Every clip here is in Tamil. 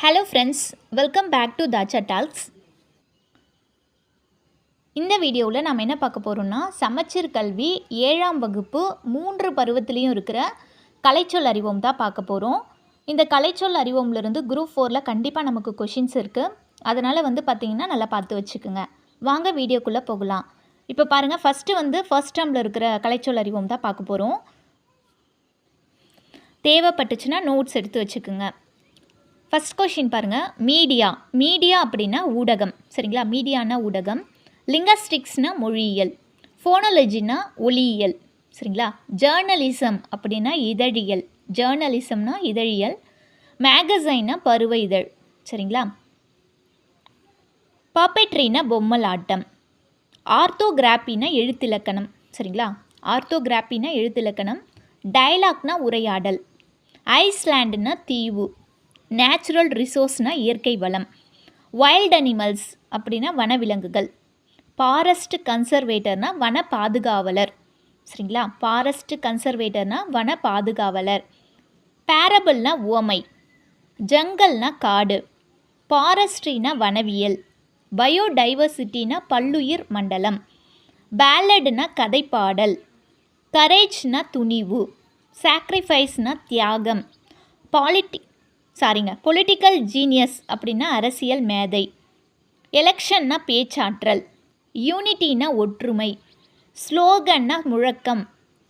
Hello friends welcome back to தாச்சா talks இந்த வீடியோவில் நம்ம என்ன பார்க்க போகிறோம்னா சமச்சீர் கல்வி ஏழாம் வகுப்பு மூன்று பருவத்திலையும் இருக்கிற கலைச்சொல் அறிவோம் தான் பார்க்க போகிறோம் இந்த கலைச்சொல் அறிவோம்லேருந்து குரூப் ஃபோரில் கண்டிப்பாக நமக்கு கொஷின்ஸ் இருக்குது அதனால் வந்து பார்த்திங்கன்னா நல்லா பார்த்து வச்சுக்கோங்க. வாங்க வீடியோக்குள்ளே போகலாம். இப்போ பாருங்கள் ஃபஸ்ட்டு வந்து ஃபர்ஸ்ட் டேர்மில் இருக்கிற கலைச்சொல் அறிவோம் தான் பார்க்க போகிறோம் தேவைப்பட்டுச்சுன்னா நோட்ஸ் எடுத்து வச்சுக்கோங்க. ஃபஸ்ட் கொஷின் பாருங்கள் மீடியா மீடியா அப்படின்னா ஊடகம். சரிங்களா? மீடியானா ஊடகம். லிங்கஸ்டிக்ஸ்னா மொழியியல். ஃபோனாலஜினா ஒளியியல். சரிங்களா? ஜேர்னலிசம் அப்படின்னா இதழியல். ஜேர்னலிசம்னா இதழியல். மேகசைனா பருவ இதழ் சரிங்களா? பாப்பெட்ரினா பொம்மலாட்டம். ஆர்த்தோகிராப்பினா எழுத்திலக்கணம். சரிங்களா? ஆர்த்தோகிராப்பினா எழுத்திலக்கணம். டயலாக்னா உரையாடல். ஐஸ்லாண்டுனா தீவு. நேச்சுரல் ரிசோர்ஸ்னால் இயற்கை வளம். வைல்ட் அனிமல்ஸ் அப்படின்னா வனவிலங்குகள். ஃபாரஸ்ட் கன்சர்வேட்டர்னால் வன பாதுகாவலர் சரிங்களா? ஃபாரஸ்ட் கன்சர்வேட்டர்னால் வன பாதுகாவலர் பேரபிள்னா உவமை ஜங்கல்னா காடு. ஃபாரஸ்ட்ரினா வனவியல். பயோடைவர்சிட்டினா பல்லுயிர் மண்டலம். பேலட்னா கதைப்பாடல். கரேஜ்னா துணிவு. சாக்ரிஃபைஸ்னா தியாகம். பாலிட்டி சாரிங்க. பொலிட்டிக்கல் ஜீனியஸ் அப்படின்னா அரசியல் மேதை. எலெக்ஷன்னா பேச்சாற்றல். யூனிட்டினா ஒற்றுமை. ஸ்லோகன்னா முழக்கம்.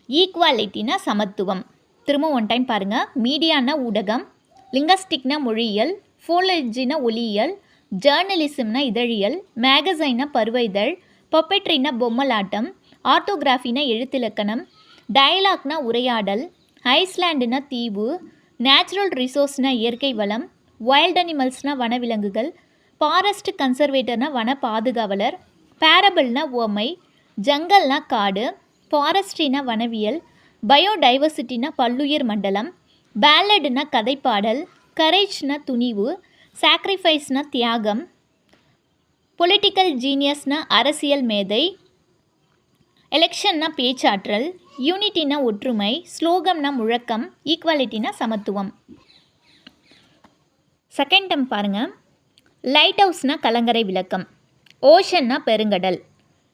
ஈக்குவாலிட்டினா சமத்துவம். திரும்ப ஒன் டைம் பாருங்கள் மீடியானா ஊடகம். லிங்கஸ்டிக்னா மொழியியல். ஃபோலஜினா ஒலியியல். ஜேர்னலிசம்னா இதழியல். மேகசைனா பருவ இதழ் பொப்பெட்ரினா பொம்மலாட்டம். ஆர்த்தோகிராஃபினா எழுத்திலக்கணம். டயலாக்னா உரையாடல். ஐஸ்லாண்டுனா தீவு. நேச்சுரல் ரிசோர்ஸ்னா இயற்கை வளம் வைல்ட் அனிமல்ஸ்னா வனவிலங்குகள் ஃபாரஸ்ட் கன்சர்வேட்டர்னா வன பாதுகாவலர் பேரபிள்னா உவமை ஜங்கல்னா காடு ஃபாரஸ்ட்ரினா வனவியல் பயோடைவர்சிட்டினா பல்லுயிர் மண்டலம் பேலடுனா கதைப்பாடல் கரேஜ்னா துணிவு சாக்ரிஃபைஸ்னா தியாகம் பொலிட்டிக்கல் ஜீனியஸ்னா அரசியல் மேதை எலெக்ஷன்னா பேச்சாற்றல் யூனிட்டினா ஒற்றுமை ஸ்லோகம்னா முழக்கம் ஈக்குவாலிட்டினா சமத்துவம். செகண்ட் டம் பாருங்கள் லைட் ஹவுஸ்னா கலங்கரை விளக்கம். ஓஷன்னா பெருங்கடல்.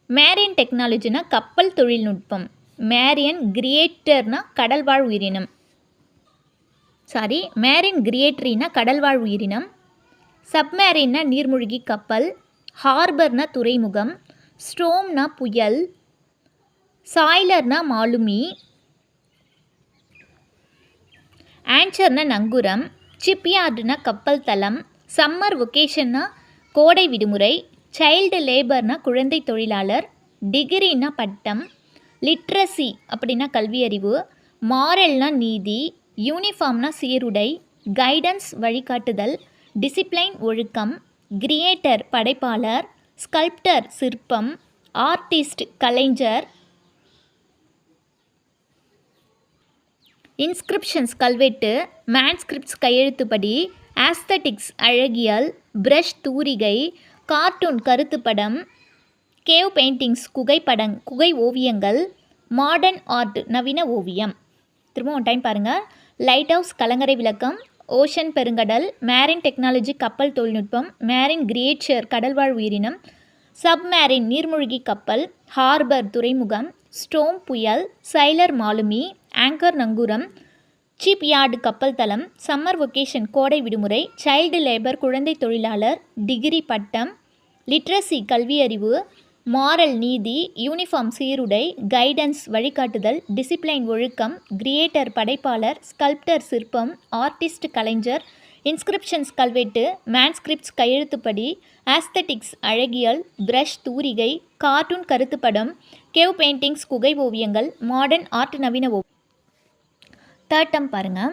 மேரியன் டெக்னாலஜினா கப்பல் தொழில்நுட்பம். மேரியன் கிரியேட்டர்னா கடல்வாழ் உயிரினம். சாரி மேரின் கிரியேட்ரினா கடல்வாழ் உயிரினம். சப்மேரின்னா நீர்மூழ்கி கப்பல். ஹார்பர்னா துறைமுகம். ஸ்ட்ரோம்னா புயல். சாய்லர்னா மாலுமி. ஆன்சர்னா நங்குரம். சிப்யார்டுனா கப்பல் தளம். சம்மர் ஒகேஷன்னா கோடை விடுமுறை. சைல்டு லேபர்னா குழந்தை தொழிலாளர். டிகிரினா பட்டம். லிட்ரஸி அப்படின்னா கல்வியறிவு. மாரல்னா நீதி. யூனிஃபார்ம்னா சீருடை. கைடன்ஸ் வழிகாட்டுதல். டிசிப்ளைன் ஒழுக்கம். கிரியேட்டர் படைப்பாளர். ஸ்கல்ப்டர் சிற்பம். ஆர்டிஸ்ட் கலைஞர். இன்ஸ்கிரிப்ஷன்ஸ் கல்வெட்டு மேன்ஸ்கிரிப்ட்ஸ் கையெழுத்துப்படி ஆஸ்தட்டிக்ஸ் அழகியல் பிரஷ் தூரிகை கார்ட்டூன் கருத்துப்படம் கேவ் பெயிண்டிங்ஸ் குகைப்படங் குகை ஓவியங்கள் மாடர்ன் ஆர்ட் நவீன ஓவியம். திரும்ப ஒன் டைம் பாருங்கள் லைட் ஹவுஸ் கலங்கரை விளக்கம் ஓஷன் பெருங்கடல் மேரின் டெக்னாலஜி கப்பல் தொழில்நுட்பம் மேரின் கிரியேச்சர் கடல்வாழ் உயிரினம் சப்மேரின் நீர்மூழ்கி கப்பல் ஹார்பர் துறைமுகம் ஸ்டோம் புயல் சைலர் மாலுமி ஆங்கர் நங்கூரம் சீப் யார்டு கப்பல் தளம் சம்மர் வொக்கேஷன் கோடை விடுமுறை சைல்டு லேபர் குழந்தை தொழிலாளர் டிகிரி பட்டம் லிட்ரஸி கல்வியறிவு மாரல் நீதி யூனிஃபார்ம் சீருடை கைடன்ஸ் வழிகாட்டுதல் டிசிப்ளைன் ஒழுக்கம் கிரியேட்டர் படைப்பாளர் ஸ்கல்ப்டர் சிற்பம் ஆர்டிஸ்ட் கலைஞர் இன்ஸ்கிரிப்ஷன்ஸ் கல்வெட்டு மேன்ஸ்கிரிப்ட்ஸ் கையெழுத்துப்படி ஆஸ்தட்டிக்ஸ் அழகியல் பிரஷ் தூரிகை கார்ட்டூன் கருத்துப்படம் கேவ் பெயிண்டிங்ஸ் குகை ஓவியங்கள் மாடர்ன் ஆர்ட் நவீன ஓவியம் தேர்ட்டம் பாருங்கள்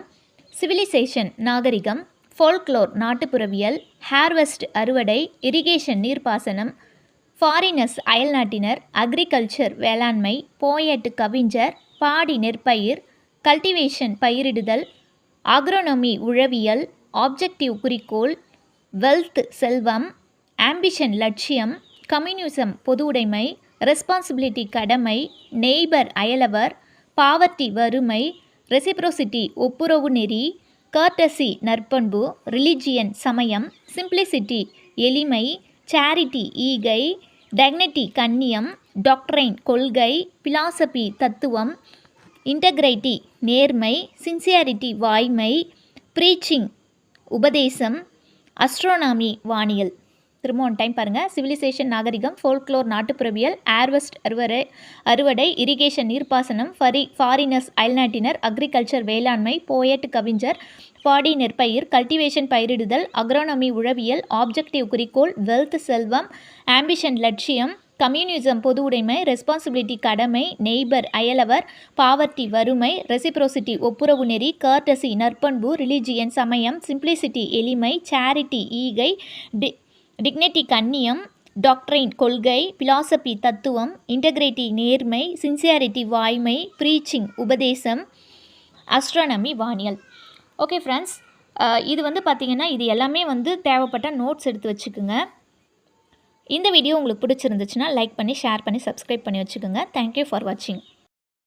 சிவிலைசேஷன் நாகரிகம் ஃபோல்க்ளோர் நாட்டுப்புறவியல் ஹேர்வெஸ்ட் அறுவடை இரிகேஷன் நீர்ப்பாசனம் ஃபாரினர்ஸ் அயல்நாட்டினர் அக்ரிகல்ச்சர் வேளாண்மை போயட் கவிஞர் பாடி நெற்பயிர் கல்டிவேஷன் பயிரிடுதல் அக்ரோனமி உழவியல் ஆப்ஜெக்டிவ் குறிக்கோள் வெல்த் செல்வம் ஆம்பிஷன் லட்சியம் கம்யூனிசம் பொது உடைமை ரெஸ்பான்சிபிலிட்டி கடமை நெய்பர் அயலவர் பாவர்ட்டி வறுமை ரெசிப்ரோசிட்டி ஒப்புரவு நெறி கர்டசி நற்பண்பு ரிலிஜியன் சமயம் சிம்பிளிசிட்டி எளிமை சேரிட்டி ஈகை டெக்னிட்டி கண்ணியம் டாக்ட்ரைன் கொள்கை பிலாசபி தத்துவம் இன்டகிரைட்டி நேர்மை சின்சியாரிட்டி வாய்மை ப்ரீச்சிங் உபதேசம் அஸ்ட்ரோனாமி வானியல். திரும்ப ஒன் டைம் பாருங்கள் சிவிலைசேஷன் நாகரிகம் ஃபோல்க்ளோர் நாட்டுப்புறவியல் ஏர்வெஸ்ட் அறுவடை அறுவடை இரிகேஷன் நீர்ப்பாசனம் ஃபரி ஃபாரினர்ஸ் அயல்நாட்டினர் அக்ரிகல்ச்சர் வேளாண்மை போயட் கவிஞர் பாடி நெற்பயிர் கல்டிவேஷன் பயிரிடுதல் அக்ரோனமி உழவியல் ஆப்ஜெக்டிவ் குறிக்கோள் வெல்த் செல்வம் ஆம்பிஷன் லட்சியம் கம்யூனிசம் பொது உடைமை ரெஸ்பான்சிபிலிட்டி கடமை நெய்பர் அயலவர் பாவர்ட்டி வறுமை ரெசிப்ரோசிட்டி ஒப்புரவு நெறி கர்டசி நற்பண்பு ரிலிஜியன் சமயம் சிம்பிளிசிட்டி எளிமை சேரிட்டி ஈகை டி டிக்னிட்டி கண்ணியம் டாக்ட்ரைன் கொள்கை பிலாசபி தத்துவம் இன்டகிரிட்டி நேர்மை சின்சியாரிட்டி வாய்மை ப்ரீச்சிங் உபதேசம் அஸ்ட்ரானமி வானியல். ஓகே ஃப்ரெண்ட்ஸ் இது வந்து பார்த்திங்கன்னா இது எல்லாமே வந்து தேவைப்பட்ட நோட்ஸ் எடுத்து வச்சுக்கோங்க. இந்த வீடியோ உங்களுக்கு பிடிச்சிருந்துச்சுன்னா லைக் பண்ணி ஷேர் பண்ணி சப்ஸ்கிரைப் பண்ணி வச்சுக்கோங்க. தேங்க்யூ ஃபார் வாட்சிங்